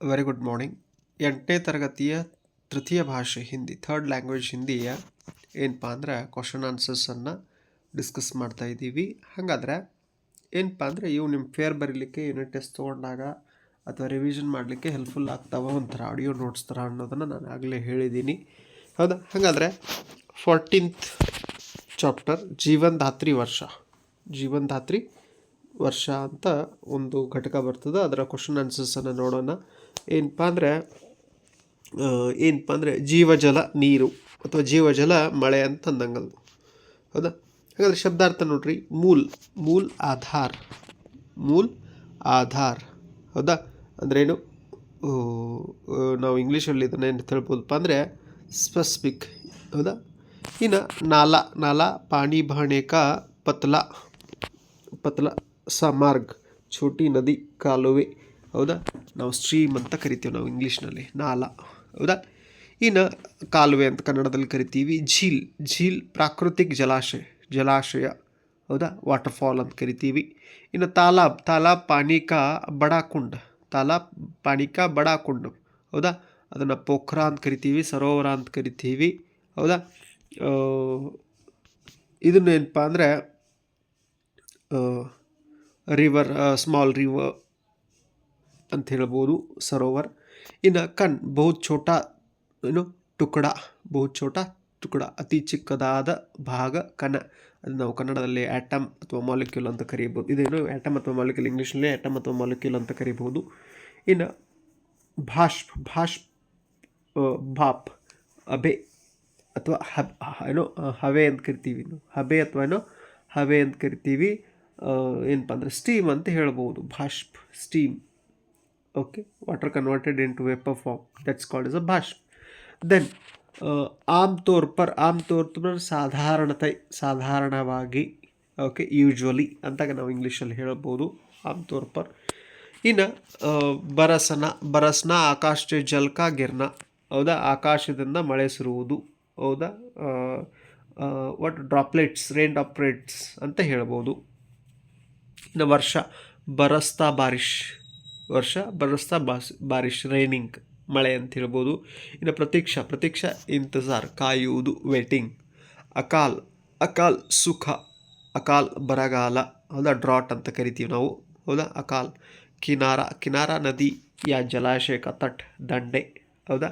Very good morning ಎಂಟನೇ ತರಗತಿಯ ತೃತೀಯ ಭಾಷೆ ಹಿಂದಿ ಥರ್ಡ್ ಲ್ಯಾಂಗ್ವೇಜ್ ಹಿಂದಿಯ ಏನಪ್ಪ ಅಂದ್ರೆ ಕ್ವಶನ್ ಆನ್ಸರ್ಸನ್ನು ಡಿಸ್ಕಸ್ ಮಾಡ್ತಾ ಇದ್ದೀವಿ. ಹಾಗಾದ್ರೆ ಏನಪ್ಪ ಅಂದರೆ ಇವು ನಿಮ್ಮ ಫೇರ್ ಬರೀಲಿಕ್ಕೆ ಯೂನಿಟ್ ಟೆಸ್ಟ್ ತೊಗೊಂಡಾಗ ಅಥವಾ ರಿವಿಷನ್ ಮಾಡಲಿಕ್ಕೆ ಹೆಲ್ಪ್ಫುಲ್ ಆಗ್ತಾವ ಒಂಥರ ಆಡಿಯೋ ನೋಟ್ಸ್ ಥರ ಅನ್ನೋದನ್ನು ನಾನು ಆಗಲೇ ಹೇಳಿದ್ದೀನಿ. ಹೌದಾ? ಹಾಗಾದರೆ ಫೋರ್ಟೀನ್ತ್ ಚಾಪ್ಟರ್ ಜೀವನ್ ಧಾತ್ರಿ ವರ್ಷ. ಜೀವನ್ ಧಾತ್ರಿ ವರ್ಷ ಅಂತ ಒಂದು ಘಟಕ ಬರ್ತದೆ. ಅದರ ಕ್ವಶನ್ ಆನ್ಸರ್ಸನ್ನು ನೋಡೋಣ. ಏನಪ್ಪ ಅಂದರೆ ಏನಪ್ಪ ಅಂದರೆ ಜೀವಜಲ ನೀರು ಅಥವಾ ಜೀವಜಲ ಮಳೆ ಅಂತ ಅಂದಂಗಲ್ಲ ಹೌದಾ? ಹಾಗಾದರೆ ಶಬ್ದಾರ್ಥ ನೋಡ್ರಿ, ಮೂಲ್ ಮೂಲ್ ಆಧಾರ್ ಮೂಲ್ ಆಧಾರ್. ಹೌದಾ? ಅಂದ್ರೇನು ನಾವು ಇಂಗ್ಲೀಷಲ್ಲಿ ಇದನ್ನ ಏನು ಹೇಳ್ಬೋದಪ್ಪ ಅಂದರೆ ಸ್ಪೆಸಿಫಿಕ್ ಹೌದಾ? ಇನ್ನು ನಾಲ ನಾಲ, ಪಾಣಿ, ಬಾಣೇಕ, ಪತ್ಲಾ, ಪತ್ಲ, ಸಮಾರ್ಗ್, ಛೋಟಿ, ನದಿ, ಕಾಲುವೆ ಹೌದಾ? ನಾವು ಸ್ಟ್ರೀಮ್ ಅಂತ ಕರಿತೀವಿ ನಾವು ಇಂಗ್ಲೀಷ್ನಲ್ಲಿ ನಾಲ ಹೌದಾ? ಇನ್ನು ಕಾಲುವೆ ಅಂತ ಕನ್ನಡದಲ್ಲಿ ಕರಿತೀವಿ, ಝೀಲ್ ಝೀಲ್ ಪ್ರಾಕೃತಿಕ ಜಲಾಶಯ ಜಲಾಶಯ. ಹೌದಾ? ವಾಟರ್ಫಾಲ್ ಅಂತ ಕರಿತೀವಿ. ಇನ್ನು ತಾಲಾಬ್ ತಾಲಾಬ್ ಪಾನಿಕಾ ಬಡಾ ಕುಂಡ್ ತಾಲಾಬ್ ಪಾನಿಕಾ ಬಡಾ ಕುಂಡ್ ಹೌದಾ? ಅದನ್ನು ಪೋಖ್ರಾ ಅಂತ ಕರಿತೀವಿ, ಸರೋವರ ಅಂತ ಕರಿತೀವಿ. ಹೌದಾ? ಇದನ್ನೇನಪ್ಪ ಅಂದರೆ ರಿವರ್ ಸ್ಮಾಲ್ ರಿವರ್ ಅಂತ ಹೇಳ್ಬೋದು ಸರೋವರ್. ಇನ್ನು ಕಣ್ ಬಹು ಛೋಟ ಏನು ಟುಕಡ ಬಹು ಛೋಟ ಟುಕಡ ಅತಿ ಚಿಕ್ಕದಾದ ಭಾಗ ಕಣ. ಅದು ನಾವು ಕನ್ನಡದಲ್ಲಿ ಆ್ಯಟಮ್ ಅಥವಾ ಮಾಲಿಕ್ಯೂಲ್ ಅಂತ ಕರೀಬೋದು. ಇದೇನು ಆ್ಯಟಮ್ ಅಥವಾ ಮಾಲಿಕ್ಯೂಲ್ ಇಂಗ್ಲೀಷ್ನಲ್ಲಿ ಆ್ಯಟಮ್ ಅಥವಾ ಮಾಲಿಕ್ಯೂಲ್ ಅಂತ ಕರೀಬೋದು. ಇನ್ನು ಭಾಷ್ಪ್ ಭಾಷ್ ಭಾಪ್ ಅಬೆ ಅಥವಾ ಹಬ್ ಏನೋ ಹವೆ ಅಂತ ಕರಿತೀವಿ ಹಬೆ ಅಥವಾ ಏನೋ, ಹವೆ ಅಂತ ಕರಿತೀವಿ. ಏನಪ್ಪ ಅಂದರೆ ಸ್ಟೀಮ್ ಅಂತ ಹೇಳ್ಬೋದು. ಭಾಷ್ಪ್ steam okay water converted into vapour form that's called is a ಭಾಷ್ಪ್ then ಆಮ್ ತೋರ್ ಪರ್ ಆಮ್ ತೋರ್ ಪರ್ ಸಾಧಾರಣತೆ ಸಾಧಾರಣವಾಗಿ ಓಕೆ ಯೂಶ್ವಲಿ ಅಂತ ನಾವು ಇಂಗ್ಲೀಷಲ್ಲಿ ಹೇಳ್ಬೋದು ಆಮ್ ತೋರ್ ಪರ್ ಇನ್ನು ಬರಸನ ಬರಸ್ನ ಆಕಾಶ ಜಲ್ಕ ಗಿರ್ನ ಹೌದಾ ಆಕಾಶದಿಂದ ಮಳೆ ಸುರುವುದು ಹೌದಾ ವಾಟ್ ಡ್ರಾಪ್ಲೆಟ್ಸ್ ರೈನ್ ಡ್ರಾಪ್ಲೆಟ್ಸ್ ಅಂತ ಹೇಳ್ಬೋದು ಇನ್ನು ವರ್ಷ ಬರಸ್ತಾ ಬಾರಿಶ್ ವರ್ಷ ಬರಸ್ತಾ ಬಾಸ್ ಬಾರಿಶ್ ರೈನಿಂಗ್ ಮಳೆ ಅಂತ ಹೇಳ್ಬೋದು. ಇನ್ನು ಪ್ರತೀಕ್ಷಾ ಪ್ರತೀಕ್ಷಾ ಇಂತಜಾರ್ ಕಾಯುವುದು ವೇಟಿಂಗ್. ಅಕಾಲ್ ಅಕಾಲ್ ಸುಖ, ಅಕಾಲ್ ಬರಗಾಲ, ಹೌದಾ? ಡ್ರಾಟ್ ಅಂತ ಕರಿತೀವಿ ನಾವು, ಹೌದಾ? ಅಕಾಲ್, ಕಿನಾರ ಕಿನಾರ ನದಿ ಯಾ ಜಲಾಶಯಕ ತಟ್, ದಂಡೆ, ಹೌದಾ?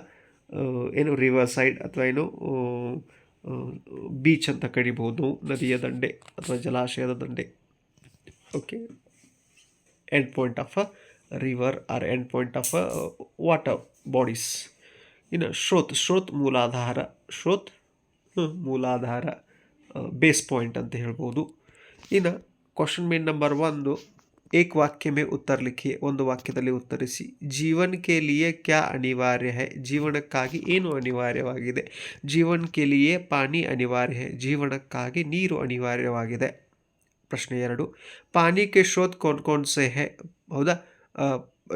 ಏನು ರಿವರ್ ಸೈಡ್ ಅಥವಾ ಏನು ಬೀಚ್ ಅಂತ ಕರಿಬೋದು ನದಿಯ ದಂಡೆ ಅಥವಾ ಜಲಾಶಯದ ದಂಡೆ. Okay end point of river or end point of bodies. Water bodies ಇನ್ನು ಶ್ರೋತ್ ಶ್ರೋತ್ ಮೂಲಾಧಾರ ಶ್ರೋತ್ ಮೂಲಾಧಾರ ಬೇಸ್ ಪಾಯಿಂಟ್ ಅಂತ ಹೇಳ್ಬೋದು. ಇನ್ನು ಕ್ವಶನ್ ಮೇನ್ ನಂಬರ್ ಒಂದು, ಏಕ್ ವಾಕ್ಯ ಮೇ ಉತ್ತರ ಲಿಖಿ, ಒಂದು ವಾಕ್ಯದಲ್ಲಿ ಉತ್ತರಿಸಿ ಜೀವನಕ್ಕೆ ಲಿಯೇ ಕ್ಯಾ ಅನಿವಾರ್ಯ ಹೈ? ಜೀವನಕ್ಕಾಗಿ ಏನು ಅನಿವಾರ್ಯವಾಗಿದೆ? ಜೀವನಕ್ಕೆ ಲಿಯೇ ಪಾನಿ ಅನಿವಾರ್ಯ ಹೈ? ಜೀವನಕ್ಕಾಗಿ ನೀರು ಅನಿವಾರ್ಯವಾಗಿದೆ. ಪ್ರಶ್ನೆ ಎರಡು, ಪಾನಿಕೆ ಶ್ರೋತ್ ಕೌನ್ ಕೌನ್ ಸೆ ಹೌದಾ?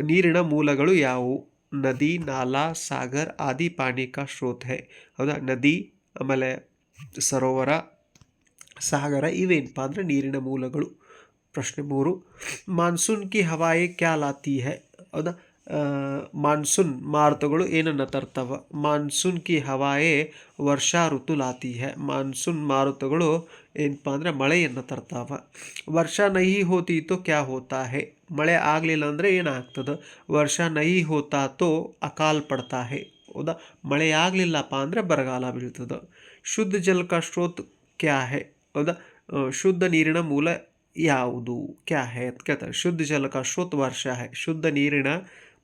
ನೀರಿನ ಮೂಲಗಳು ಯಾವುವು? ನದಿ, ನಾಲಾ, ಸಾಗರ್, ಆದಿ ಪಾನಿ ಕಾ ಸ್ರೋತ್ ಹೈ ಹೌದಾ? ನದಿ, ಆಮೇಲೆ ಸರೋವರ, ಸಾಗರ ಇವೇನಪ್ಪ ಅಂದರೆ ನೀರಿನ ಮೂಲಗಳು? ಪ್ರಶ್ನೆ ಮೂರು. ಮಾನ್ಸೂನ್ ಕಿ ಹವಾಯೆ ಕ್ಯಾ ಲಾತಿ ಹೈ? ಹೌದಾ? ಮಾನ್ಸೂನ್ ಮಾರುತಗಳು ಏನನ್ನು ತರ್ತವ? ಮಾನ್ಸೂನ್ ಕಿ ಹವಾಯೆ ವರ್ಷಾ ಋತು ಲಾತಿ ಹೈ. ಮಾನ್ಸೂನ್ ಮಾರುತಗಳು ಏನಪ್ಪ ಅಂದರೆ ಮಳೆಯನ್ನು ತರ್ತಾವ. ವರ್ಷ ನಹಿ ಹೋತಿ ತೋ ಕ್ಯಾ ಹೋತಾ ಹೈ? ಮಳೆ ಆಗಲಿಲ್ಲ ಅಂದರೆ ಏನಾಗ್ತದೆ? ವರ್ಷ ನೈ ಹೋತಾ ತೋ ಅಕಾಲ್ ಪಡ್ತಾ ಹೇ ಹೌದಾ? ಮಳೆ ಆಗಲಿಲ್ಲಪ್ಪ ಅಂದರೆ ಬರಗಾಲ ಬೀಳ್ತದೆ. ಶುದ್ಧ ಜಲಕ ಸ್ರೋತ್ ಕ್ಯಾ ಹೇ ಹೌದಾ ಶುದ್ಧ ನೀರಿನ ಮೂಲ ಯಾವುದು? ಕ್ಯಾ ಹೇ ಅಂತ ಕೇಳ್ತಾರೆ. ಶುದ್ಧ ಜಲಕ ಸ್ರೋತ್ ವರ್ಷ ಹೇ. ಶುದ್ಧ ನೀರಿನ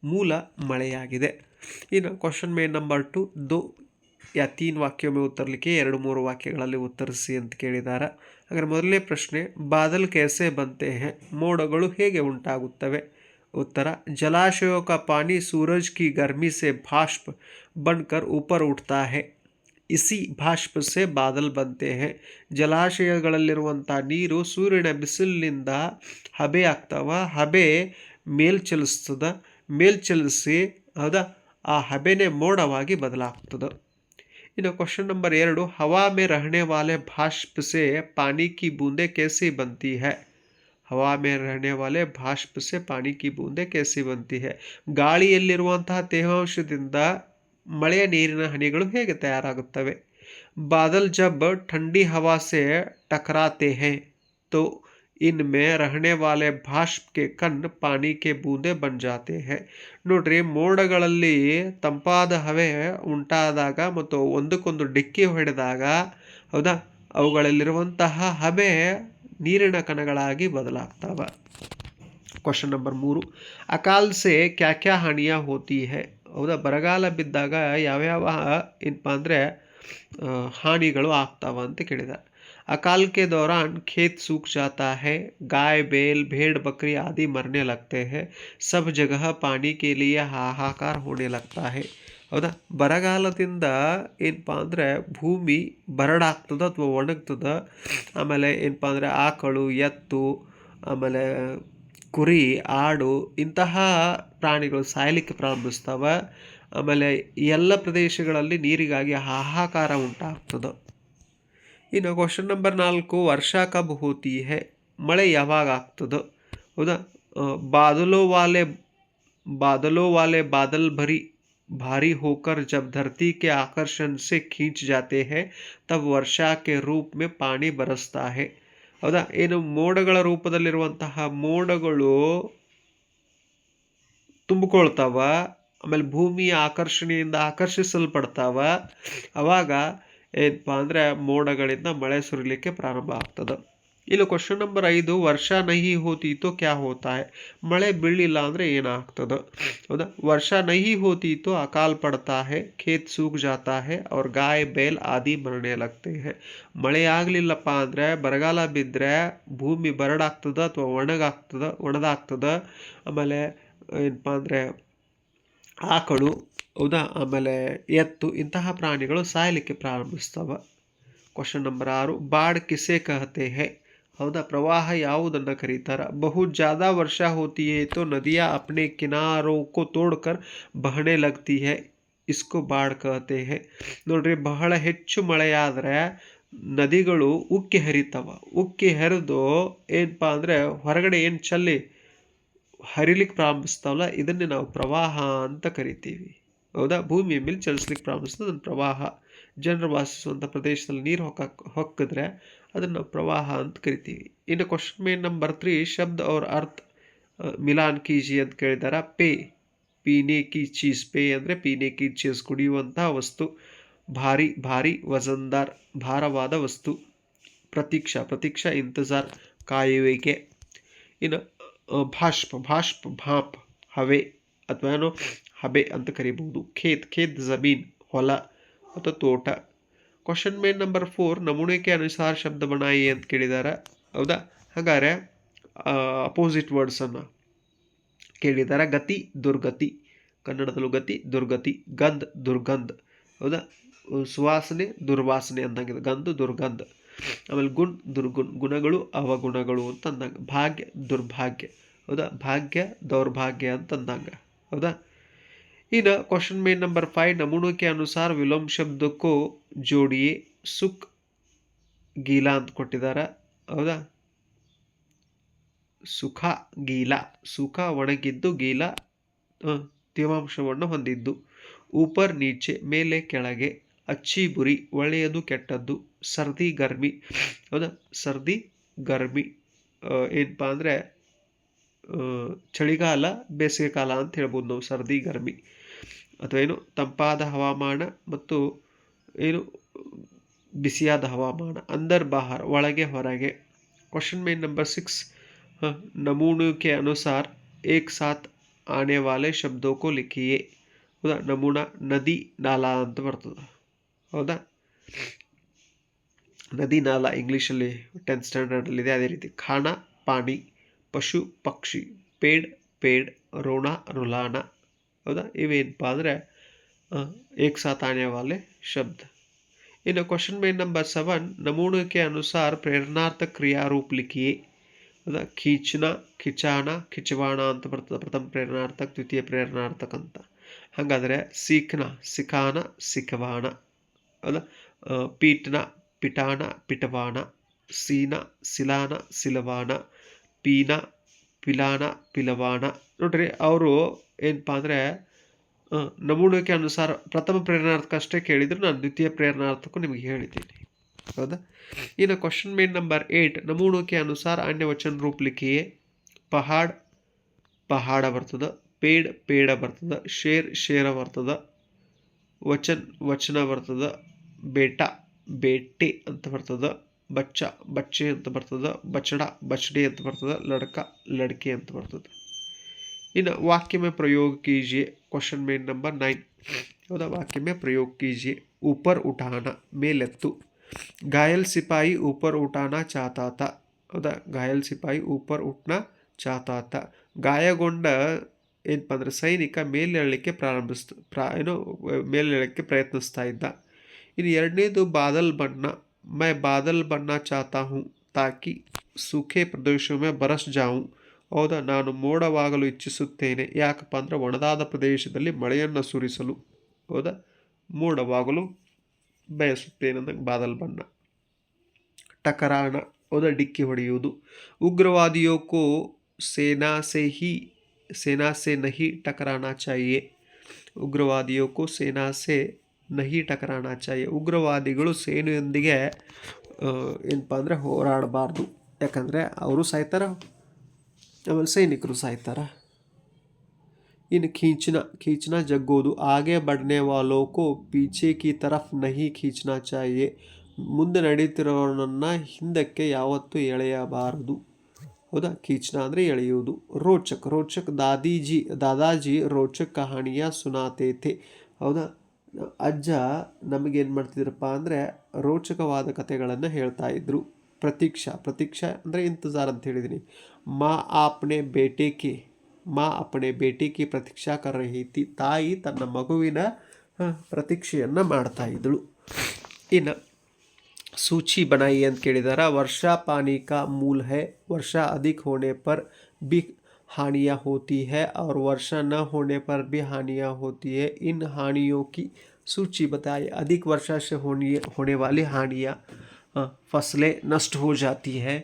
ಮೂಲ ಮಳೆಯಾಗಿದೆ. ಇನ್ನು ಕ್ವಶನ್ ಮೇನ್ ನಂಬರ್ ಟು ದೋ ಯಾ ತೀನ್ ವಾಕ್ಯ ಮೇ ಉತ್ತರಲಿಕ್ಕೆ ಎರಡು ಮೂರು ವಾಕ್ಯಗಳಲ್ಲಿ ಉತ್ತರಿಸಿ ಅಂತ ಕೇಳಿದ್ದಾರೆ ಹಾಗಾದ್ರೆ ಮೊದಲನೇ ಪ್ರಶ್ನೆ ಬಾದಲ್ कैसे बनते हैं ಮೋಡಗಳು ಹೇಗೆ ಉಂಟಾಗುತ್ತವೆ उत्तर जलाशयों का पानी सूरज की गर्मी से भाष्प बनकर ऊपर उठता है ಇಸಿ ಭಾಷ್ಪ ಸೆ ಬಾದಲ್ ಬಂತೆ ಹೇ ಜಲಾಶಯಗಳಲ್ಲಿರುವಂಥ ನೀರು ಸೂರ್ಯನ ಬಿಸಿಲಿನಿಂದ ಹಬೆ ಆಗ್ತಾವ ಹಬೆ ಮೇಲ್ ಚಲಿಸ್ತದ ಮೇಲ್ ಚಲಿಸಿ ಹೌದಾ ಆ ಹಬೆನೇ ಮೋಡವಾಗಿ ಬದಲಾಗ್ತದೆ ಇನ್ನು ಕ್ವಶನ್ ನಂಬರ್ ಎರಡು ಹವಾ ಮೇ ರಹನೆ ವಾಲೆ ಭಾಷ್ಪ ಸೆ ಪಾನಿ ಕಿ ಬೂಂದೆ कैसी बनती है हवा में रहने वाले भाष्प से पानी की बूंदे कैसी बनती है ಗಾಳಿಯಲ್ಲಿರುವಂತಹ ತೇವಾಂಶದಿಂದ ಮಳೆಯ ನೀರಿನ ಹನಿಗಳು ಹೇಗೆ ತಯಾರಾಗುತ್ತವೆ बादल जब ठंडी हवा से टकराते हैं तो इनमें रहने वाले भाष्प के कण पानी के बूंदे बन जाते हैं ನೋಡ್ರಿ ಮೋಡಗಳಲ್ಲಿ ತಂಪಾದ ಹವೆ ಉಂಟಾದಾಗ ಮತ್ತು ಒಂದಕ್ಕೊಂದು ಡಿಕ್ಕಿ ಹೊಡೆದಾಗ ಹೌದಾ ಅವುಗಳಲ್ಲಿರುವಂತಹ ಹಬೆ ನೀರಿನ ಕಣಗಳಾಗಿ ಬದಲಾಗ್ತವ ಕ್ವಶನ್ ನಂಬರ್ ಮೂರು ಅಕಾಲ್ ಸೆ ಕ್ಯಾ ಕ್ಯಾ ಹಾನಿಯ ಹೋತಿ ಹೈ ಹೌದಾ ಬರಗಾಲ ಬಿದ್ದಾಗ ಯಾವ್ಯಾವ ಏನಪ್ಪ ಅಂದರೆ ಹಾನಿಗಳು ಆಗ್ತಾವ ಅಂತ ಕೇಳಿದ अकाल के दौरान खेत सूख जाता है गाय बैल भेड़ बकरी आदि मरने लगते हैं सब जगह पानी के लिए हाहाकार होने लगता है ಹೌದಾ ಬರಗಾಲದಿಂದ ಏನಪ್ಪ ಅಂದರೆ ಭೂಮಿ ಬರಡಾಗ್ತದ ಅಥವಾ ಒಣಗ್ತದ ಆಮೇಲೆ ಏನಪ್ಪ ಅಂದರೆ ಆಕಳು ಎತ್ತು ಆಮೇಲೆ ಕುರಿ ಆಡು ಇಂತಹ ಪ್ರಾಣಿಗಳು ಸಾಯಲಿಕ್ಕೆ ಪ್ರಾರಂಭಿಸ್ತವೆ ಆಮೇಲೆ ಎಲ್ಲ ಪ್ರದೇಶಗಳಲ್ಲಿ ನೀರಿಗಾಗಿ ಹಾಹಾಕಾರ ಉಂಟಾಗ್ತದೆ ಇನ್ನು ಕ್ವಶನ್ ನಂಬರ್ ನಾಲ್ಕು ವರ್ಷ ಕಬ್ ಹೋತಿ ಹೈ ಮಳೆ ಯಾವಾಗ ಆಗ್ತದೆ ಹೌದಾ ಬಾದಲೋ ವಾಲೆ बादलों वाले बादल भरी भारी होकर जब धरती के आकर्षण से खींच जाते हैं तब वर्षा के रूप में पानी बरसता है ಹೌದಾ ಏನು ಮೋಡಗಳ ರೂಪದಲ್ಲಿರುವಂತಹ ಮೋಡಗಳು ತುಂಬಿಕೊಳ್ತಾವ ಆಮೇಲೆ ಭೂಮಿಯ ಆಕರ್ಷಣೆಯಿಂದ ಆಕರ್ಷಿಸಲ್ಪಡ್ತಾವ ಅವಾಗ ಏನಪ್ಪ ಅಂದರೆ ಮೋಡಗಳಿಂದ ಮಳೆ ಸುರಿಲಿಕ್ಕೆ ಪ್ರಾರಂಭ ಆಗ್ತದೆ. ಇಲ್ಲಿ ಕ್ವಶನ್ ನಂಬರ್ ಐದು, ವರ್ಷ ನಹಿ ಹೋತಿ ತೋ ಕ್ಯಾ ಹೋತಾ ಮಳೆ ಬೀಳಿಲ್ಲ ಅಂದರೆ ಏನಾಗ್ತದೆ? ಹೌದಾ? ವರ್ಷ ನಹಿ ಹೋತಿ ತೋ ಅಕಾಲ್ ಪಡ್ತಾ ಹೈ ಖೇತ್ ಸೂಕ್ ಜಾತಾ ಹೈ ಅವ್ರ ಗಾಯ, ಬೇಲ್ ಆದಿ ಮರಣೆ ಲಗ್ತೆ ಮಳೆ ಆಗಲಿಲ್ಲಪ್ಪ ಅಂದರೆ ಬರಗಾಲ ಬಿದ್ದರೆ ಭೂಮಿ ಬರಡಾಗ್ತದೆ ಅಥವಾ ಒಣಗಾಗ್ತದೆ, ಒಣದಾಗ್ತದೆ? ಆಮೇಲೆ ಏನಪ್ಪ ಅಂದರೆ ಆಕಳು ಹೌದಾ? ಆಮೇಲೆ ಎತ್ತು, ಇಂತಹ ಪ್ರಾಣಿಗಳು ಸಾಯಲಿಕ್ಕೆ ಪ್ರಾರಂಭಿಸ್ತವೆ. ಕ್ವಶನ್ ನಂಬರ್ ಆರು, ಬಾಡ್ ಕಿಸೆ ಕಹತೆ ಹೇ. ಹೌದಾ? ಪ್ರವಾಹ ಯಾವುದನ್ನು ಕರೀತಾರ? ಬಹು ಜಾದಾ ವರ್ಷ ಹೋತಿಯೇ ತೋ ನದಿಯ ಅಪ್ನೆ ಕಿನಾರೋ ಕೋ ತೋಡ್ಕರ್ ಬಹಣೆ ಲಗ್ತಿ ಹೇ. ಇಸ್ಕೋ ಬಾಡ್ ಕಹತೆ ಹೇ. ನೋಡ್ರಿ, ಬಹಳ ಹೆಚ್ಚು ಮಳೆಯಾದರೆ ನದಿಗಳು ಉಕ್ಕಿ ಹರಿತವ. ಉಕ್ಕಿ ಹರಿದು ಏನಪ್ಪ ಅಂದರೆ ಹೊರಗಡೆ ಏನು ಚಲ್ಲಿ ಹರಿಲಿಕ್ಕೆ ಪ್ರಾರಂಭಿಸ್ತಾವಲ್ಲ, ಇದನ್ನೇ ನಾವು ಪ್ರವಾಹ ಅಂತ ಕರಿತೀವಿ. ಹೌದಾ? ಭೂಮಿಯ ಮೇಲೆ ಚಲಿಸ್ಲಿಕ್ಕೆ ಪ್ರಾರಂಭಿಸ್ತದೆ ಅದನ್ನು ಪ್ರವಾಹ, ಜನರು ವಾಸಿಸುವಂಥ ಪ್ರದೇಶದಲ್ಲಿ ನೀರು ಹೊಕ್ಕ, ಹೊಕ್ಕಿದ್ರೆ ಅದನ್ನು ಪ್ರವಾಹ ಅಂತ ಕರಿತೀವಿ. ಇನ್ನು ಕ್ವಶನ್ ಮೇನ್ ನಂಬರ್ ತ್ರೀ ಶಬ್ದ ಅವ್ರ ಅರ್ಥ ಮಿಲಾನ್ ಕೀಜಿ ಅಂತ ಕೇಳಿದಾರ? ಪೇ, ಪೀನೆ ಕಿ ಚೀಸ್, ಪೇ ಅಂದರೆ ಪೀನೆ ಕಿ ಚೀಸ್ ಕುಡಿಯುವಂತಹ ವಸ್ತು, ಭಾರಿ ಭಾರಿ ವಜನ್ದಾರ್, ಭಾರವಾದ ವಸ್ತು, ಪ್ರತೀಕ್ಷಾ ಪ್ರತೀಕ್ಷಾ, ಇಂತಜಾರ್, ಕಾಯುವಿಕೆ. ಇನ್ನು ಭಾಷ್ಪ ಭಾಷ್ಪ, ಭಾಪ್, ಹವೆ, ಅಥವಾ ಏನೋ? ಹಬೆ ಅಂತ ಕರಿಬಹುದು ಖೇತ್ ಖೇತ್ ಜಮೀನ್, ಹೊಲ ಅಥವಾ ತೋಟ. ಕ್ವಶನ್ ಮೇನ್ ನಂಬರ್ ಫೋರ್ ನಮೂನೆಗೆ ಅನುಸಾರ ಶಬ್ದ ಬಣಾಯಿ ಅಂತ ಕೇಳಿದಾರ. ಹೌದಾ? ಹಾಗಾದ್ರೆ ಅಪೋಸಿಟ್ ವರ್ಡ್ಸನ್ನು ಕೇಳಿದಾರ. ಗತಿ, ದುರ್ಗತಿ. ಕನ್ನಡದಲ್ಲೂ ಗತಿ, ದುರ್ಗತಿ. ಗಂಧ, ದುರ್ಗಂಧ. ಹೌದಾ? ಸುವಾಸನೆ, ದುರ್ವಾಸನೆ ಅಂದಂಗಿದೆ. ಗಂಧ, ದುರ್ಗಂಧ. ಆಮೇಲೆ ಗುಣ್, ದುರ್ಗುಣ್. ಗುಣಗಳು ಅವಗುಣಗಳು ಅಂತ ಅಂದಂಗೆ. ಭಾಗ್ಯ, ದುರ್ಭಾಗ್ಯ. ಹೌದಾ? ಭಾಗ್ಯ, ದೌರ್ಭಾಗ್ಯ ಅಂತ ಅಂದಂಗೆ. ಹೌದಾ? ಇನ್ನು ಕ್ವಶನ್ ಮೇನ್ ನಂಬರ್ फाइव नमूनों के अनुसार विलोम शब्द को जोड़िए ಸುಕ್ ಗೀಲಾ ಅಂತ ಕೊಟ್ಟಿದ್ದಾರೆ ಹೌದಾ ಸುಖ ಗೀಲ ಸುಖ ಒಣಗಿದ್ದು ಗೀಲ ತೇವಾಂಶವನ್ನು ಹೊಂದಿದ್ದು ಊಪರ್ ನೀಚೆ ಮೇಲೆ ಕೆಳಗೆ ಅಚ್ಚಿ ಬುರಿ ಒಳ್ಳೆಯದು ಕೆಟ್ಟದ್ದು ಸರ್ದಿ ಗರ್ಮಿ ಹೌದಾ ಸರ್ದಿ ಗರ್ಮಿ ಏನಪ್ಪ ಅಂದರೆ ಚಳಿಗಾಲ ಬೇಸಿಗೆ ಕಾಲ ಅಂತ ಹೇಳ್ಬೋದು ನಾವು ಸರ್ದಿ ಗರ್ಮಿ ಅಥವಾ ಏನು ತಂಪಾದ ಹವಾಮಾನ ಮತ್ತು ಏನು ಬಿಸಿಯಾದ ಹವಾಮಾನ ಅಂದರ್ ಬಾಹರ್ ಒಳಗೆ ಹೊರಗೆ ಕ್ವಶನ್ ಮೇನ್ ನಂಬರ್ ಸಿಕ್ಸ್ ನಮೂನೆ के अनुसार एक साथ आने वाले शब्दों को लिखिए ಹೌದಾ ನಮೂನ ನದಿ ನಾಲಾ ಅಂತ ಬರ್ತದೆ ಹೌದಾ ನದಿ ನಾಲಾ ಇಂಗ್ಲೀಷಲ್ಲಿ ಟೆಂತ್ ಸ್ಟ್ಯಾಂಡರ್ಡಲ್ಲಿದೆ ಅದೇ ರೀತಿ ಖಾನ ಪಾನಿ ಪಶು ಪಕ್ಷಿ ಪೇಡ್ ಪೇಡ್ ರೋಣ ರುಲಾನ ಹೌದಾ? ಇವೇನಪ್ಪ ಅಂದರೆ ಏಕ್ ಸಾತ್ ಆನೆ ವಾಲೆ ಶಬ್ದ. ಇನ್ನು ಕ್ವಶನ್ ಮೇನ್ ನಂಬರ್ ಸೆವೆನ್ ನಮೂನೆ ಅನುಸಾರ ಪ್ರೇರಣಾರ್ಥ ಕ್ರಿಯಾರೂಪ ಲಿಖಿಯೇ ಹೌದಾ? ಖೀಚನ ಖಿಚಾಣ ಕಿಚವಾಣ ಅಂತ ಬರ್ತದೆ ಪ್ರಥಮ ಪ್ರೇರಣಾರ್ಥಕ ದ್ವಿತೀಯ ಪ್ರೇರಣಾರ್ಥಕ ಅಂತ. ಹಾಗಾದರೆ ಸೀಖನ ಸಿಖಾನ, ಸಿಖವಾಣ. ಹೌದಾ? ಪೀಠನ ಪಿಟಾಣ ಪಿಟವಾಣ ಸೀನ ಸಿಲಾನ ಸಿಲವಾಣ ಪೀನ ಪಿಲಾನ ಪಿಲವಾಣ. ನೋಡ್ರಿ, ಅವರು ಏನಪ್ಪ ಅಂದರೆ ನಮೂನೆಗೆ ಅನುಸಾರ ಪ್ರಥಮ ಪ್ರೇರಣಾರ್ಥಕ್ಕಷ್ಟೇ ಕೇಳಿದ್ರು, ನಾನು ದ್ವಿತೀಯ ಪ್ರೇರಣಾರ್ಥಕ್ಕೂ ನಿಮಗೆ ಹೇಳಿದ್ದೀನಿ. ಹೌದಾ? ಇನ್ನು ಕ್ವಶನ್ ಮೇನ್ ನಂಬರ್ ಏಯ್ಟ್ ನಮೂನಕ್ಕೆ ಅನುಸಾರ ಅನ್ಯ ವಚನ ರೂಪ್ ಪಹಾಡ್, ಪಹಾಡ ಬರ್ತದ, ಪೇಡ್, ಪೇಡ ಬರ್ತದ, ಶೇರ್, ಶೇರ ಬರ್ತದ, ವಚನ್, ವಚನ ಬರ್ತದ, ಬೇಟ, ಬೇಟೆ ಅಂತ ಬರ್ತದ, ಬಚ್ಚ, ಬಚ್ಚೆ ಅಂತ ಬರ್ತದ, ಬಚಡ, ಬಚಡಿ ಅಂತ ಬರ್ತದ, ಲಡಕ, ಲಡ್ಕೆ ಅಂತ ಬರ್ತದೆ. ಇನ್ನು वाक्य में प्रयोग कीजिए क्वेश्चन में नंबर नाइन चौदह वाक्य में प्रयोग कीजिए ऊपर उठाना मेलेत्तु घायल सिपाही ऊपर उठाना चाहता ಹೌದಾ? ಗಾಯಲ್ ಸಿಪಾಯಿ ಉಪರ್ ಉಟ್ನ ಚಾತಾತ. ಗಾಯಗೊಂಡ ಏನಪ್ಪ ಅಂದರೆ ಸೈನಿಕ ಮೇಲೆಳಲಿಕ್ಕೆ ಪ್ರಾರಂಭಿಸ್ತು, ಪ್ರಾ, ಏನು ಮೇಲೇಳಕ್ಕೆ ಪ್ರಯತ್ನಿಸ್ತಾ ಇದ್ದ. ಇನ್ನು ಎರಡನೇದು ಬಾದಲ್ ಬಣ್ಣ. ಮೈ ಬಾದಲ್ ಬಣ್ಣ ಚಾತಾ ಹೂ ತಾಕಿ, ಸೂಖೆ ಪ್ರದೇಶ ಮೇ ಬರಸ್ ಜಾವು. ಹೌದಾ, ನಾನು ಮೋಡವಾಗಲು ಇಚ್ಛಿಸುತ್ತೇನೆ. ಯಾಕಪ್ಪ ಅಂದರೆ ಒಣದಾದ ಪ್ರದೇಶದಲ್ಲಿ ಮಳೆಯನ್ನು ಸುರಿಸಲು. ಹೌದಾ, ಮೋಡವಾಗಲು ಬಯಸುತ್ತೇನೆ ಅಂದಂಗೆ ಬಾದಲ್ ಬಣ್ಣ. ಟಕರಾಣ, ಹೌದಾ, ಡಿಕ್ಕಿ ಹೊಡೆಯುವುದು. ಉಗ್ರವಾದಿಯೋಕ್ಕೂ ಸೇನಾ ಸೆ ಹಿ, ಸೇನಾ ಸೆ ನಹಿ ಟಕರಾಣ ಚಾಹಿಯೆ ಉಗ್ರವಾದಿಯೋಕ್ಕೂ ಸೇನಾ ಸೆ ನಹಿ ಟಕರಾಣ ಚಾಹಿಯೆ ಉಗ್ರವಾದಿಗಳು ಸೇನೆಯೊಂದಿಗೆ ಏನಪ್ಪ ಅಂದರೆ ಹೋರಾಡಬಾರ್ದು. ಯಾಕಂದರೆ ಅವರು ಸಾಯ್ತಾರ. ಆಮೇಲೆ ಸೈನಿಕರು ಸಾಯ್ತಾರೆ. ಇನ್ನು ಖೀಚನ ಖೀಚನ ಜಗ್ಗೋದು. ಹಾಗೆ ಬಡನೆ ವಾಲೋಕೋ ಪೀಚೆ ಕಿ ತರಫ್ ನಹಿ ಖೀಚನ ಚಾಯಿ. ಮುಂದೆ ನಡೀತಿರೋನನ್ನು ಹಿಂದಕ್ಕೆ ಯಾವತ್ತೂ ಎಳೆಯಬಾರದು. ಹೌದಾ? ಖೀಚನ ಅಂದರೆ ಎಳೆಯುವುದು. ರೋಚಕ್ ರೋಚಕ್ ದಾದೀಜಿ, ದಾದಾಜಿ ರೋಚಕ್ ಕಹಾಣಿಯ ಸುನಾತೇತೆ. ಹೌದಾ? ಅಜ್ಜ ನಮಗೇನು ಮಾಡ್ತಿದ್ರಪ್ಪ ಅಂದರೆ ರೋಚಕವಾದ ಕಥೆಗಳನ್ನು ಹೇಳ್ತಾ ಇದ್ರು. ಪ್ರತೀಕ್ಷಾ ಪ್ರತೀಕ್ಷಾ ಅಂದರೆ ಇಂತಜಾರ್ ಅಂತ ಹೇಳಿದ್ದೀನಿ ಮಾ ಆಪ್ನೆ ಬೇಟೆಗೆ ಮಾ ಅಪ್ಪಣೆ ಬೇಟಿಗೆ ಪ್ರತೀಕ್ಷಾ ಕರ್ ರಹಿ ಥಿ ತಾಯಿ ತನ್ನ ಮಗುವಿನ ಪ್ರತೀಕ್ಷೆಯನ್ನು ಮಾಡ್ತಾ ಇದ್ದಳು ಇನ್ನು सूची बनाई ಅಂತ ಕೇಳಿದಾರ वर्षा पानी का मूल है वर्षा अधिक होने पर भी हानियाँ होती है और वर्षा न होने पर भी हानियाँ होती है इन हानियों की सूची बताइए अधिक वर्षा से होनी होने वाली हानियाँ फसलें नष्ट हो जाती है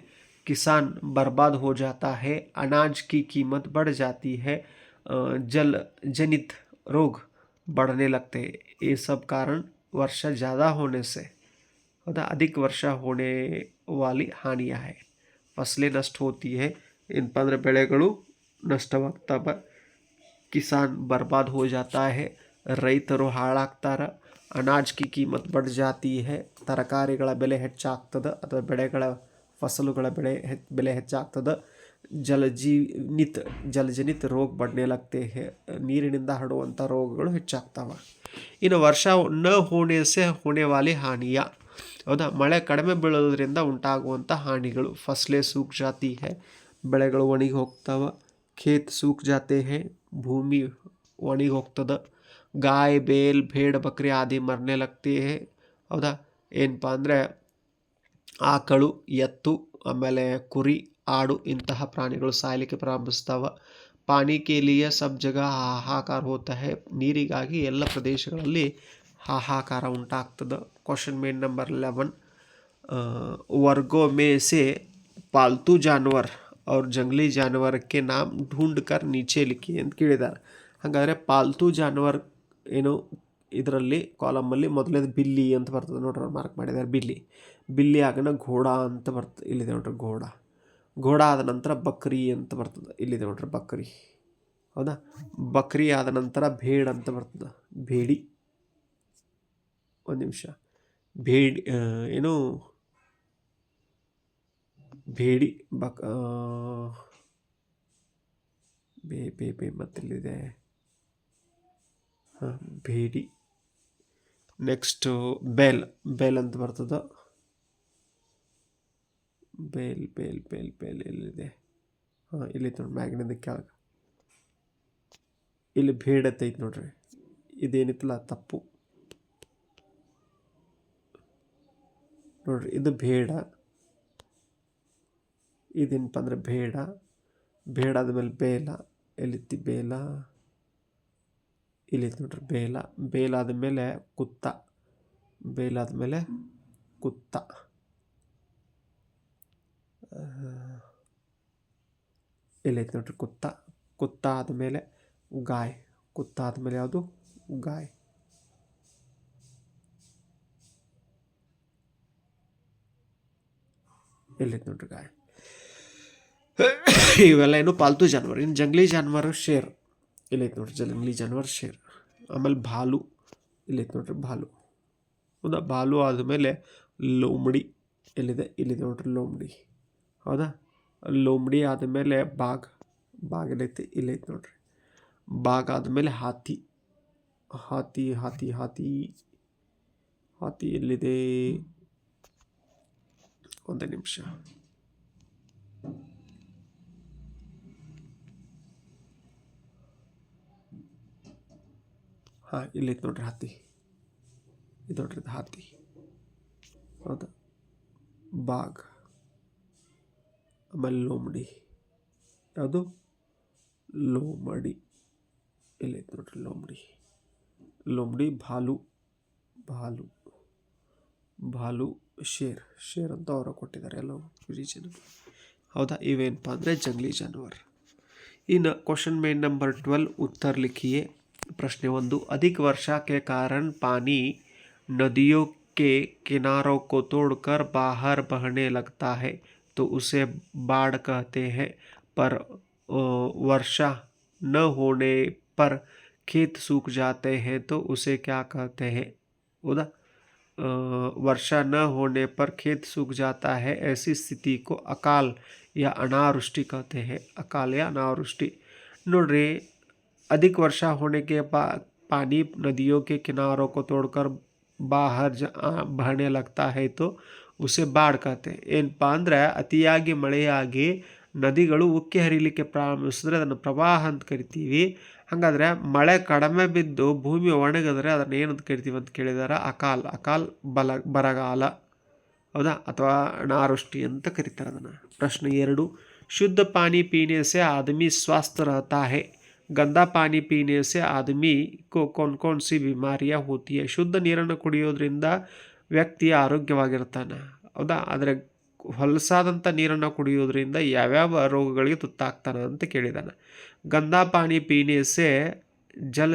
किसान बर्बाद हो जाता है अनाज की कीमत बढ़ जाती है जल जनित रोग बढ़ने लगते हैं ये सब कारण वर्षा ज़्यादा होने से हौदा अधिक वर्षा होने वाली हानियाँ है ಫಸಲೆ ನಷ್ಟ ಹೋತಿ ಹೇ ಏನಪ್ಪ ಅಂದರೆ ಬೆಳೆಗಳು ನಷ್ಟವಾಗ್ತವೆ ಕಿಸಾನ್ ಬರ್ಬಾದ್ ಹೋ ಜಾತಾ ಹೇ ರೈತರು ಹಾಳಾಗ್ತಾರ ಅನಾಜ್ ಕಿ ಕೀಮತ್ ಬಡ್ ಜಾತಿ ಹೇ ತರಕಾರಿಗಳ ಬೆಲೆ ಹೆಚ್ಚಾಗ್ತದೆ ಅಥವಾ ಬೆಳೆಗಳ ಫಸಲುಗಳ ಬೆಳೆ ಹೆ, ಬೆಲೆ ಹೆಚ್ಚಾಗ್ತದೆ. ಜಲಜೀನಿತ ಜಲಜನಿತ ರೋಗ ಬಡ್ನೇಲಾಗ್ತೆ ನೀರಿನಿಂದ ಹರಡುವಂಥ ರೋಗಗಳು ಹೆಚ್ಚಾಗ್ತವೆ. ಇನ್ನು ವರ್ಷ ನ ಹೂಣೆಸೆ ಹೊಣೆವಾಲಿ ಹೋಣೆ ವಾಲಿ ಹಾನಿಯ. ಹೌದಾ? ಮಳೆ ಕಡಿಮೆ ಬೀಳೋದ್ರಿಂದ ಉಂಟಾಗುವಂಥ ಹಾನಿಗಳು ಫಸಲೆ ಸೂಕ್ ಜಾತಿ ಹೇ, ಬೆಳೆಗಳು ಒಣಗಿ ಹೋಗ್ತವೆ. ಖೇತ್ ಸೂಕ್ ಜಾತೆ ಹೇ, ಭೂಮಿ ಒಣಗಿ ಹೋಗ್ತದೆ. ಗಾಯ, ಬೇಲ್, ಭೇಡ್, ಬಕ್ರಿ ಆದಿ ಮರನೆ ಲಗ್ತಿ ಹೇ. ಹೌದಾ? ಏನಪ್ಪ ಅಂದರೆ ಆಕಳು ಎತ್ತು ಆಮೇಲೆ ಕುರಿ ಆಡು ಇಂತಹ ಪ್ರಾಣಿಗಳು ಸಾಯಲಿಕ್ಕೆ ಪ್ರಾರಂಭಿಸ್ತಾವೆ ಪಾನಿ ಕೆ ಲಿಯೆ ಸಬ್ ಜಗ ಹಾಹಾಕಾರ ಹೋತಾ ಹೇ ನೀರಿಗಾಗಿ ಎಲ್ಲ ಪ್ರದೇಶಗಳಲ್ಲಿ ಹಾಹಾಕಾರ ಉಂಟಾಗ್ತದೆ ಕ್ವಶನ್ ಮೇನ್ ನಂಬರ್ ಲೆವೆನ್ वर्गों में से पालतू जानवर और जंगली जानवर के नाम ढूंढ कर नीचे लिखಿ ಅಂತ ಕೇಳಿದ್ದಾರೆ ಹಾಗಾದರೆ ಪಾಲ್ತು ಜಾನುವಾರು ಏನು ಇದರಲ್ಲಿ ಕಾಲಮಲ್ಲಿ ಮೊದಲೇದು ಬಿಲ್ಲಿ ಅಂತ ಬರ್ತದೆ ನೋಡ್ರಿ ಮಾರ್ಕ್ ಮಾಡಿದ್ದಾರೆ, ಬಿಲ್ಲಿ. ಬಿಲ್ಲಿ ಆಗನ ಘೋಡ ಅಂತ ಬರ್ತದೆ ಇಲ್ಲಿದೆ ನೋಡ್ರಿ ಘೋಡ. ಘೋಡ ಆದ ನಂತರ ಬಕ್ರಿ ಅಂತ ಬರ್ತದೆ, ಇಲ್ಲಿದೆ ನೋಡ್ರಿ ಬಕ್ರಿ. ಹೌದಾ? ಬಕ್ರಿ ಆದ ನಂತರ ಭೇಡ್ ಅಂತ ಬರ್ತದೆ, ಭೇಡಿ. ಒಂದು ನಿಮಿಷ. ಭೇಡಿ ಏನು? ಭೇಡಿ, ಬಕ್ ಬೇ ಬೇ ಬೇ ಮತ್ತಿಲ್ಲಿದೆ. ಹಾಂ, ಭೇಡಿ. ನೆಕ್ಸ್ಟು ಬೇಲ್ ಬೇಲ್ ಅಂತ ಬರ್ತದೆ. ಬೇಲ್ ಬೇಲ್ ಬೇಲ್ ಬೇಲ್ ಎಲ್ಲಿದೆ? ಹಾಂ, ಇಲ್ಲಿ ನೋಡಿ ಮ್ಯಾಗ್ನಿಂದ ಕೆಳಗೆ. ಇಲ್ಲಿ ಭೇಡ್ ಅಂತ ಐತೆ ನೋಡ್ರಿ. ಇದೇನಿತ್ತಲ್ಲ, ತಪ್ಪು. ನೋಡ್ರಿ, ಇದು ಬೇಡ ಇದೇನಪ್ಪ ಅಂದರೆ ಬೇಡ ಬೇಡ ಆದಮೇಲೆ ಬೇಲ. ಎಲ್ಲಿತ್ತಿ, ಬೇಲ? ಇಲ್ಲಿ ನೋಡ್ರಿ, ಬೇಲ. ಬೇಲಾದ ಮೇಲೆ ಕುತ್ತ. ಬೇಲಾದ ಮೇಲೆ ಕುತ್ತ. ಎಲ್ಲೈತೆ ನೋಡ್ರಿ, ಕುತ್ತ. ಕುತ್ತ ಆದಮೇಲೆ ಗಾಯ್ ಕುತ್ತ ಆದಮೇಲೆ ಯಾವುದು? ಗಾಯ್ ಎಲ್ಲೈತೆ ನೋಡ್ರಿ ಗಾಯ್ ಇವೆಲ್ಲ ಏನು ಪಾಲ್ತು ಜಾನುವಾರು, ಇನ್ನು ಜಂಗ್ಲಿ ಜಾನುವಾರು ಶೇರ್. ಇಲ್ಲೈತೆ ನೋಡ್ರಿ, ಜಂಗ್ಲಿ ಜಾನುವಾರು ಶೇರ್. ಆಮೇಲೆ ಭಾಲು. ಇಲ್ಲೈತೆ ನೋಡ್ರಿ ಭಾಲು. ಹೌದಾ? ಭಾಲು ಆದಮೇಲೆ ಲೋಮಡಿ. ಎಲ್ಲಿದೆ? ಇಲ್ಲಿದೆ ನೋಡ್ರಿ ಲೋಮಡಿ. ಹೌದಾ? ಲೋಮಡಿ ಆದಮೇಲೆ ಬಾಗ್ ಬಾಗ್ ಎಲ್ಲೈತಿ ಇಲ್ಲೈತೆ ನೋಡ್ರಿ. ಬಾಗ್ ಆದಮೇಲೆ ಹಾತಿ. ಹಾತಿ ಹಾತಿ ಹಾತಿ. ಹಾತಿ ಎಲ್ಲಿದೆ? ಒಂದೇ ನಿಮಿಷ. ಹಾಂ, ಇಲ್ಲಿ ನೋಡ್ರಿ ಹತ್ತಿ. ಇದು ನೋಡ್ರಿ ಹಾತಿ ಹೌದಾ? ಬಾಗ್. ಆಮೇಲೆ ಲೋಮಡಿ. ಯಾವುದು? ಲೋಮಡಿ. ಇಲ್ಲೈತೆ ನೋಡ್ರಿ ಲೋಮಡಿ. ಲೋಮಡಿ, ಭಾಲು. ಭಾಲು. ಭಾಲು, ಶೇರ್. ಶೇರ್ ಅಂತ ಅವರು ಕೊಟ್ಟಿದ್ದಾರೆ ಎಲ್ಲವೂ ಜನರು ಹೌದಾ? ಇವೇನಪ್ಪ ಅಂದರೆ ಜಂಗ್ಲಿ ಜಾನುವಾರು. ಇನ್ನು ಕ್ವಶನ್ ಮೇನ್ ನಂಬರ್ ಟ್ವೆಲ್ ಉತ್ತರ್ಲಿಕ್ಕಿಯೇ प्रश्न ಒಂದು अधिक वर्षा के कारण पानी नदियों के किनारों को तोड़कर बाहर बहने लगता है तो उसे बाढ़ कहते हैं पर अ, वर्षा न होने पर खेत सूख जाते हैं तो उसे क्या कहते हैं उदा अ, वर्षा न होने पर खेत सूख जाता है ऐसी स्थिति को अकाल या अनावृष्टि कहते हैं अकाल या अनावृष्टि ನೋಡ್ರಿ अधिक वर्षा होने के बाद पानी नदियों के किनारों को तोड़कर बाहर ज आ, बहने लगता है तो ಉಸೆ ಬಾಡ್ ಕತೆ ಏನಪ್ಪ ಅಂದರೆ ಅತಿಯಾಗಿ ಮಳೆಯಾಗಿ ನದಿಗಳು ಉಕ್ಕಿ ಹರಿಲಿಕ್ಕೆ ಪ್ರಾರಂಭಿಸಿದ್ರೆ ಅದನ್ನು ಪ್ರವಾಹ ಅಂತ ಕರಿತೀವಿ ಹಾಗಾದರೆ ಮಳೆ ಕಡಿಮೆ ಬಿದ್ದು ಭೂಮಿ ಒಣಗಿದ್ರೆ ಅದನ್ನು ಏನಂತ ಕರಿತೀವಿ ಅಂತ ಕೇಳಿದಾರೆ ಅಕಾಲ್ ಅಕಾಲ್ ಬಲ ಬರಗಾಲ ಹೌದಾ ಅಥವಾ ಅನಾವೃಷ್ಟಿ ಅಂತ ಕರೀತಾರೆ ಅದನ್ನು ಪ್ರಶ್ನೆ ಎರಡು शुद्ध पानी पीने से आदमी स्वस्थ रहता है गंदा पानी पीने से आदमी को कौन कौन सी बीमारियां होती है ಶುದ್ಧ ನೀರನ್ನು ಕುಡಿಯೋದ್ರಿಂದ ವ್ಯಕ್ತಿ ಆರೋಗ್ಯವಾಗಿರ್ತಾನೆ ಹೌದಾ ಆದರೆ ಹೊಲಸಾದಂಥ ನೀರನ್ನು ಕುಡಿಯೋದ್ರಿಂದ ಯಾವ್ಯಾವ ರೋಗಗಳಿಗೆ ತುತ್ತಾಗ್ತಾನೆ ಅಂತ ಕೇಳಿದಾನೆ ಗಂದಾ ಪಾನಿ ಪೀನೆ से जल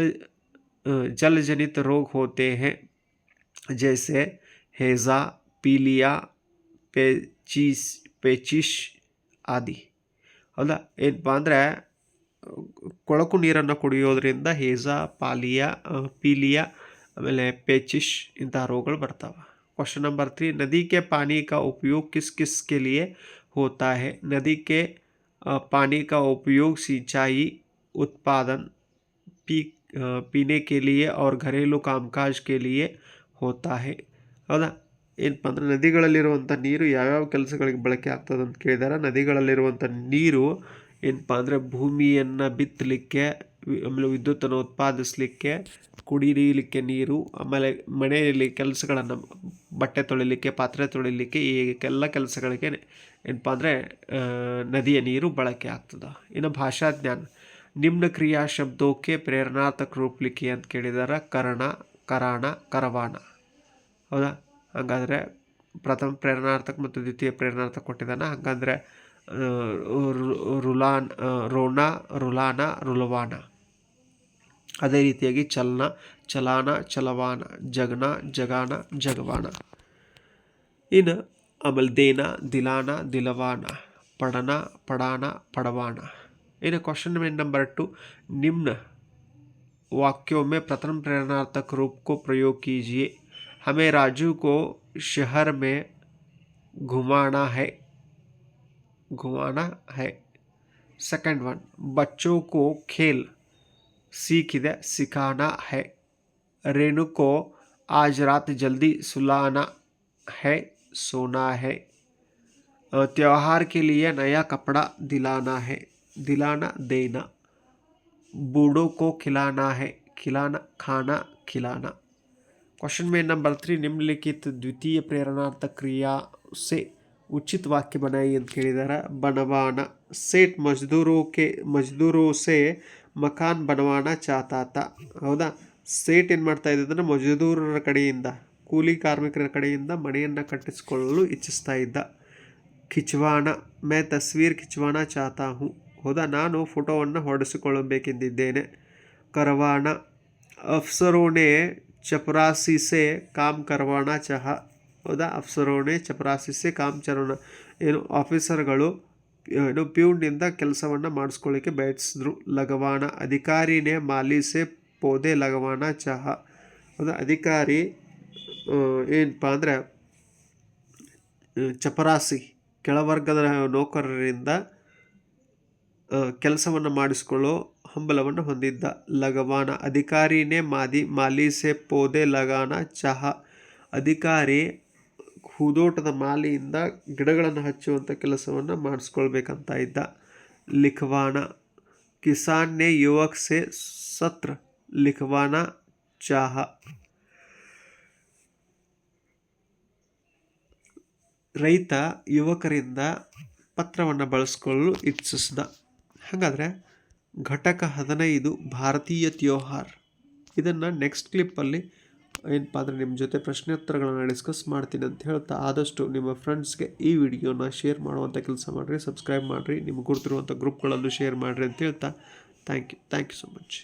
अ, जलजनित रोग होते हैं जैसे हेज़ा पीलिया पेचिस पेचिश ಆದಿ ಹೌದಾ ಏನಪ್ಪ ಅಂದರೆ ಕೊಳಕು ನೀರನ್ನು ಕುಡಿಯೋದ್ರಿಂದ ಹೇಜಾ ಪಾಲಿಯ ಆ, ಪೀಲಿಯ ಆಮೇಲೆ ಪೇಚಿಶ್ ಇಂತಹ ರೋಗಗಳು ಬರ್ತಾವೆ क्वेश्चन नंबर थ्री नदी के पानी का उपयोग किस किस के लिए होता है नदी के अ, पानी का उपयोग सिंचाई उत्पादन पी अ, पीने के लिए और घरेलू कामकाज के लिए होता है ಹೌದಾ ಏನಪ್ಪ ಅಂದರೆ ನದಿಗಳಲ್ಲಿರುವಂಥ ನೀರು ಯಾವ್ಯಾವ ಕೆಲಸಗಳಿಗೆ ಬಳಕೆ ಆಗ್ತದೆ ಅಂತ ಕೇಳಿದಾರೆ ನದಿಗಳಲ್ಲಿರುವಂಥ ನೀರು ಏನಪ್ಪ ಅಂದರೆ ಭೂಮಿಯನ್ನು ಬಿತ್ತಲಿಕ್ಕೆ ಆಮೇಲೆ ವಿದ್ಯುತ್ತನ್ನು ಉತ್ಪಾದಿಸಲಿಕ್ಕೆ ಕುಡಿಯಲಿಕ್ಕೆ ನೀರು, ಆಮೇಲೆ ಮನೆಯಲ್ಲಿ ಕೆಲಸಗಳನ್ನು ಬಟ್ಟೆ ತೊಳಿಲಿಕ್ಕೆ, ಪಾತ್ರೆ ತೊಳಿಲಿಕ್ಕೆ, ಈ ಎಲ್ಲ ಕೆಲಸಗಳಿಗೆ ಏನಪ್ಪ ಅಂದರೆ ನದಿಯ ನೀರು ಬಳಕೆ ಆಗ್ತದೆ. ಇನ್ನು ಭಾಷಾ ಜ್ಞಾನ. ನಿಮ್ನ ಕ್ರಿಯಾ ಶಬ್ದಕ್ಕೆ ಪ್ರೇರಣಾರ್ಥಕ ರೂಪಲಿಕ್ಕೆ ಅಂತ ಕೇಳಿದಾರೆ, ಕರಣ, ಕರಾಣ, ಕರವಾಣ. ಹೌದಾ? ಹಾಗಾದರೆ ಪ್ರಥಮ ಪ್ರೇರಣಾರ್ಥಕ ಮತ್ತು ದ್ವಿತೀಯ ಪ್ರೇರಣಾರ್ಥಕ ಕೊಟ್ಟಿದ್ದಾನೆ. ಹಾಗಂದರೆ ರುಲಾನ್ ಆ, ರೋಣ ರುಲಾನ ರುಲವಾನ ಅದೇ ರೀತಿಯಾಗಿ ಚಲನ ಚಲಾನ ಚಲವಾನ ಜಗನ ಜಗಾನ ಜಗವಾನ ಇನ್ನು ಆಮೇಲೆ ದೇನ ದಿಲಾನ ದಿಲವಾನ ಪಡನ ಪಡಾನ ಪಡವಾನ ಇನ್ನು क्वेश्चन में नंबर टू निम्न वाक्यों में प्रथम प्रेरणार्थक रूप को प्रयोग कीजिए हमें राजू को शहर में घुमाना है घुमाना है। सेकंड वन बच्चों को खेल सीखिदे सिखाना है। रेणु को आज रात जल्दी सुलाना है, सोना है। त्यौहार के लिए नया कपड़ा दिलाना है, दिलाना, देना। बूढ़ों को खिलाना है, खिलाना, खाना, खिलाना। क्वेश्चन में नंबर थ्री निम्नलिखित द्वितीय प्रेरणार्थक क्रिया से उचित वाक्य बनाइए ಅಂತ ಕೇಳಿದಾರೆ बनवाना सेठ मजदूरों के मजदूरों से ಮಕಾನ್ बनवाना चाहता था ಹೌದಾ ಸೇಟ್ ಏನು ಮಾಡ್ತಾ ಇದ್ದಂದ್ರೆ ಮಜದೂರರ ಕಡೆಯಿಂದ ಕೂಲಿ ಕಾರ್ಮಿಕರ ಕಡೆಯಿಂದ ಮನೆಯನ್ನು ಕಟ್ಟಿಸಿಕೊಳ್ಳಲು ಇಚ್ಛಿಸ್ತಾ ಇದ್ದ खिंचवाना मैं तस्वीर खिंचवाना चाहता हूँ ಹೌದಾ ನಾನು ಫೋಟೋವನ್ನು ಹೊಡೆಸಿಕೊಳ್ಳಬೇಕೆಂದಿದ್ದೇನೆ ಕರವಾಣ ಅಫ್ಸರೋಣೆ ಚಪರಾಸಿಸೆ ಕಾಮ್ ಕರವಾಣ ಚಹ ಹೌದಾ? ಅಫ್ಸರೋಣೆ, ಚಪರಾಸಿಸೆ ಕಾಮ್ ಚರೋಣ ಏನು, ಆಫೀಸರ್ಗಳು ಏನು, ಪ್ಯೂನ್ನಿಂದ ಕೆಲಸವನ್ನು ಮಾಡಿಸ್ಕೊಳ್ಳಿಕ್ಕೆ ಬಯಸಿದ್ರು. ಲಗವಾಣ, ಅಧಿಕಾರಿನೇ, ಮಾಲೀಸೆ, ಪೋದೆ, ಲಗವಾಣ, ಚಹ. ಹೌದಾ? ಅಧಿಕಾರಿ ಏನಪ್ಪ ಅಂದರೆ ಚಪರಾಸಿ, ಕೆಳವರ್ಗದ ನೌಕರರಿಂದ ಕೆಲಸವನ್ನು ಮಾಡಿಸಿಕೊಳ್ಳೋ ಹಂಬಲವನ್ನು ಹೊಂದಿದ್ದ. ಲಗವಾನ ಅಧಿಕಾರಿನೇ, ಮಾದಿ, ಮಾಲೀಸೆ, ಪೋದೆ ಲಗಾನ ಚಹ. ಅಧಿಕಾರಿ ಹೂದೋಟದ ಮಾಲೆಯಿಂದ ಗಿಡಗಳನ್ನು ಹಚ್ಚುವಂಥ ಕೆಲಸವನ್ನು ಮಾಡಿಸ್ಕೊಳ್ಬೇಕಂತ ಇದ್ದ ಲಿಖವಾನ ಕಿಸಾನ್ನೇ ಯುವಕ್ ಸೆ ಸತ್ರ. ಲಿಖವಾನ ಚಾಹ. ರೈತ ಯುವಕರಿಂದ ಪತ್ರವನ್ನು ಬಳಸ್ಕೊಳ್ಳಲು ಇಚ್ಛಿಸಿದ. ಹಾಗಾದರೆ ಘಟಕ ಹದಿನೈದು ಭಾರತೀಯ ತ್ಯೋಹಾರ್. ಇದನ್ನು ನೆಕ್ಸ್ಟ್ ಕ್ಲಿಪ್ಪಲ್ಲಿ ಏನಪ್ಪ ಅಂದರೆ ನಿಮ್ಮ ಜೊತೆ ಪ್ರಶ್ನೋತ್ತರಗಳನ್ನು ಡಿಸ್ಕಸ್ ಮಾಡ್ತೀನಿ ಅಂತ ಹೇಳ್ತಾ ಆದಷ್ಟು ನಿಮ್ಮ ಫ್ರೆಂಡ್ಸ್ಗೆ ಈ ವಿಡಿಯೋನ ಶೇರ್ ಮಾಡುವಂಥ ಕೆಲಸ ಮಾಡಿರಿ ಸಬ್ಸ್ಕ್ರೈಬ್ ಮಾಡಿರಿ, ನಿಮ್ಗೆ ಗುರುತಿರುವಂಥ ಗ್ರೂಪ್ಗಳಲ್ಲೂ ಶೇರ್ ಮಾಡಿರಿ ಅಂತ ಹೇಳ್ತಾ thank you thank you so much